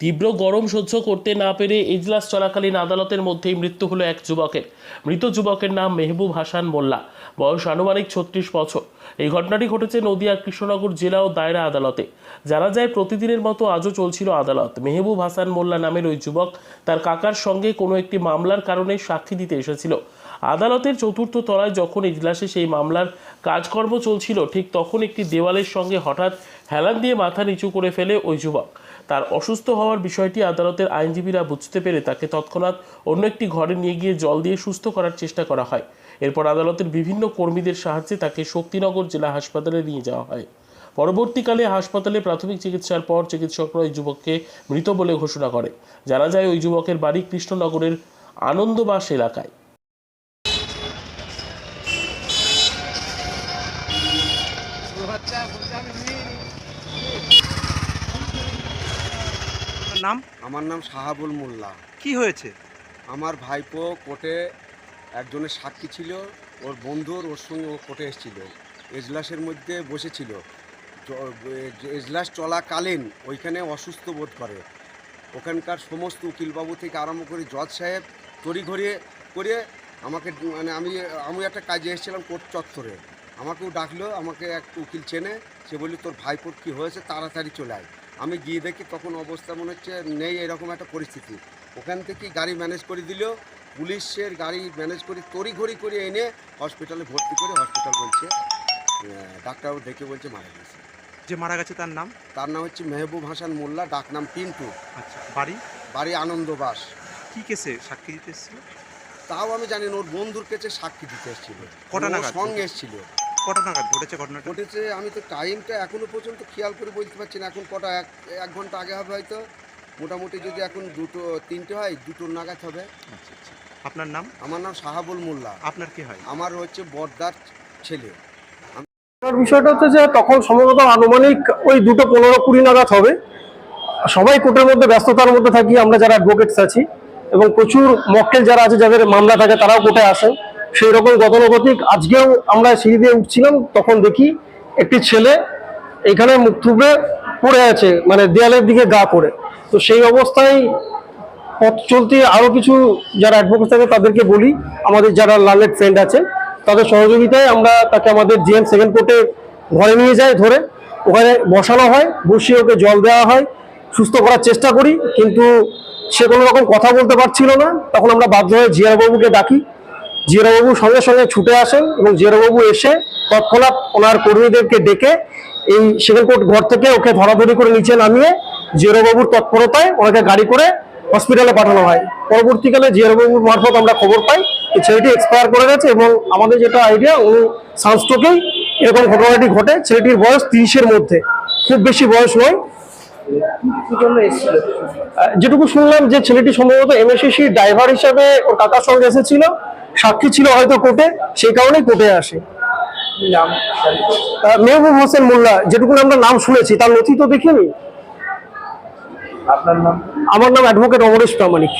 তীব্র গরম সহ্য করতে না পেরে এজলাস চলাকালীন আদালতের মধ্যেই মৃত্যু হলো এক যুবকের। মৃত যুবকের নাম মেহবুব হাসান মোল্লা। বয়স আনুমানিক ছত্রিশ বছর। এই ঘটনাটি ঘটেছে নদিয়া, কৃষ্ণনগর জেলা ও দায়রা আদালতে। জানা যায়, প্রতিদিনের মতো আজও চলছিল আদালত। মেহবুব হাসান মোল্লা নামের ওই যুবক তার কাকার সঙ্গে কোনো একটি মামলার কারণে সাক্ষী দিতে এসেছিল। আদালতের চতুর্থ তলায় যখন ইজলাসে সেই মামলার কাজকর্ম চলছিল, ঠিক তখন একটি দেওয়ালের সঙ্গে হঠাৎ হেলান দিয়ে মাথা নিচু করে ফেলে ওই যুবক। তার অসুস্থ হওয়ার বিষয়টি আদালতের আইনজীবীরা বুঝতে পেরে তাকে তৎক্ষণাৎ অন্য একটি ঘরে নিয়ে গিয়ে জল দিয়ে সুস্থ করার চেষ্টা করা হয়। এরপর আদালতের বিভিন্ন কর্মীদের সাহায্যে তাকে শক্তিনগর জেলা হাসপাতালে নিয়ে যাওয়া হয়। পরবর্তীকালে হাসপাতালে প্রাথমিক চিকিৎসার পর চিকিৎসকরা ওই যুবককে মৃত বলে ঘোষণা করে। জানা যায়, ওই যুবকের বাড়ি কৃষ্ণনগরের আনন্দবাস এলাকায়। নাম? আমার নাম সাহাবুল মোল্লা। কি হয়েছে? আমার ভাইপো কোর্টে একজনের সাক্ষী ছিল ওর বন্ধুর ওর সঙ্গে ও কোর্টে এসেছিল। এজলাসের মধ্যে বসেছিল। এজলাস চলাকালীন ওইখানে অসুস্থ বোধ করে। ওখানকার সমস্ত উকিলবাবু থেকে আরম্ভ করে জজ সাহেব তড়িঘড়ি করে আমাকে মানে আমি আমি একটা কাজে এসেছিলাম কোর্ট চত্বরে। আমাকেও ডাকলো আমাকে এক উকিল চেনে। সে বললি তোর ভাইপোর কী হয়েছে? তাড়াতাড়ি চলে আয়। আমি গিয়ে দেখি তখন অবস্থা মনে হচ্ছে নেই এরকম একটা পরিস্থিতি। ওখান থেকেই গাড়ি ম্যানেজ করে দিল পুলিশের গাড়ি ম্যানেজ করে তড়িঘড়ি করে এনে হসপিটালে ভর্তি করে হসপিটাল বলছে ডাক্তারবাবু দেখে বলছে মারা গেছে। যে মারা গেছে তার নাম? তার নাম হচ্ছে মেহবুব হাসান মোল্লা ডাক নাম পিন্টু। আচ্ছা বাড়ি? বাড়ি আনন্দবাস কি কেসে সাক্ষী দিতে এসেছিল? তাও আমি জানি না ওর বন্ধুর কাছে সাক্ষী দিতে এসেছিল। কটা সঙ্গে এসেছিল। কটা নাগাদ ঘটেছে ঘটনাটা? ঘটেছে আমি তো টাইমটা এখনও পর্যন্ত খেয়াল করে বলতে পারছি না এখন কটা এক এক ঘণ্টা আগে হবে হয়তো। মোটামুটি যদি এখন দুটো তিনটে হয় দুটোর নাগাদ হবে। আচ্ছা আচ্ছা। আপনার নাম? আমার নাম সাহাবুল মোল্লা। আপনার কি হয়? আমার হচ্ছে বর্দার ছেলে। বিষয়টা হচ্ছে যে তখন সম্ভবত আনুমানিক ওই দুটো পনেরো কুড়ি নাগাদ হবে। সবাই কোর্টের মধ্যে ব্যস্ততার মধ্যে থাকি আমরা যারা অ্যাডভোকেটস আছি এবং প্রচুর মক্কেল যারা আছে যাদের মামলা থাকে তারাও কোর্টে আসেন। সেই রকম গতানুগতিক আজকেও আমরা সিঁড়ি দিয়ে উঠছিলাম, তখন দেখি একটি ছেলে এখানে মুখ থুবড়ে পড়ে আছে মানে দেয়ালের দিকে গা করে। তো সেই অবস্থায় পথ চলতে আরও কিছু যারা অ্যাডভোকেট থাকে তাদেরকে বলি, আমাদের যারা লার্নেড ফ্রেন্ড আছে, তাদের সহযোগিতায় আমরা তাকে আমাদের জিএম সেকেন্ড কোর্টে ঘরে নিয়ে যাই ধরে। ওখানে বসানো হয়, বসিয়ে ওকে জল দেওয়া হয়, সুস্থ করার চেষ্টা করি, কিন্তু সে কোনো রকম কথা বলতে পারছিল না। তখন আমরা বাধ্য হয়ে জিয়ারবাবুকে ডাকি জিয়ারবাবু সঙ্গে সঙ্গে ছুটে আসেন এবং জিয়ারবাবু এসে তৎক্ষণাৎ ওনার কর্মীদেরকে ডেকে এই কোর্ট ঘর থেকে ওকে ধরাধরি করে নিচে নামিয়ে জিয়ারবাবুর তৎপরতায় ওনাকে গাড়ি করে হসপিটালে পাঠানো হয়। পরবর্তীকালে জিয়ারবাবুর মারফত আমরা খবর পাই এই ছেলেটি এক্সপায়ার করে গেছে এবং আমাদের যেটা আইডিয়া উনি সানস্ট্রোকেই এরকম ঘটনাটি ঘটে। ছেলেটির বয়স তিরিশের মধ্যে। খুব বেশি বয়স নয় যেটুকু শুনলাম যে ছেলেটি সম্ভবত এমএসসি ড্রাইভার হিসাবে ওর কাকার সঙ্গে এসেছিল সাক্ষী ছিল হয়তো কোর্টে সেই কারণে কোর্টে আসে। মেহবুব হোসেন মোল্লা যেটুকু আমরা নাম শুনেছি তার নথি তো দেখিনি? আপনার নাম? আমার নাম অ্যাডভোকেট অমরেশ প্রামাণিক।